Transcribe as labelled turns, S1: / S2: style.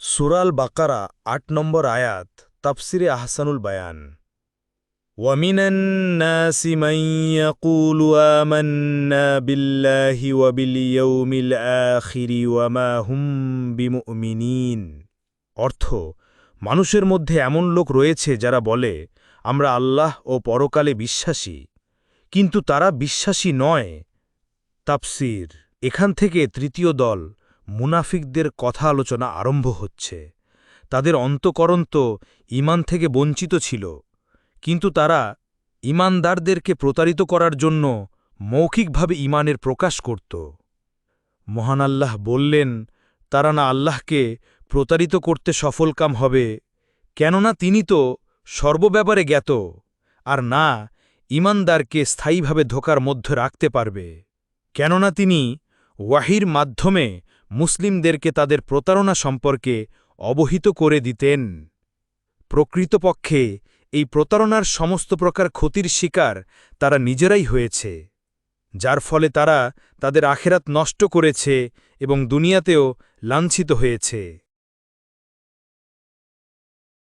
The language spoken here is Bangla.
S1: সুরাল বাকারা আট নম্বর আয়াত তাফসিরে আহসানুল বায়ান ومن الناس من يقول آمنا بالله وباليوم الآخر وما هم بمؤمنين অর্থ মানুষের মধ্যে এমন লোক রয়েছে যারা বলে আমরা আল্লাহ ও পরকালে বিশ্বাসী কিন্তু তারা বিশ্বাসী নয় তাপসির এখান থেকে তৃতীয় দল মুনাফিকদের কথা আলোচনা আরম্ভ হচ্ছে। তাদের অন্তকরণ তো ইমান থেকে বঞ্চিত ছিল, কিন্তু তারা ইমানদারদেরকে প্রতারিত করার জন্য মৌখিকভাবে ইমানের প্রকাশ করত। মহান আল্লাহ বললেন, তারা না আল্লাহকে প্রতারিত করতে সফলকাম হবে, কেননা তিনি তো সর্বব্যাপারে জ্ঞাত, আর না ইমানদারকে স্থায়ীভাবে ধোকার মধ্যে রাখতে পারবে। কেননা তিনি ওয়াহির মাধ্যমে মুসলিমদেরকে তাদের প্রতারণা সম্পর্কে অবহিত করে দিতেন। প্রকৃতপক্ষে, এই প্রতারণার সমস্ত প্রকার ক্ষতির শিকার তারা নিজেরাই হয়েছে, যার ফলে তারা তাদের আখেরাত নষ্ট করেছে এবং দুনিয়াতেও লাঞ্ছিত হয়েছে।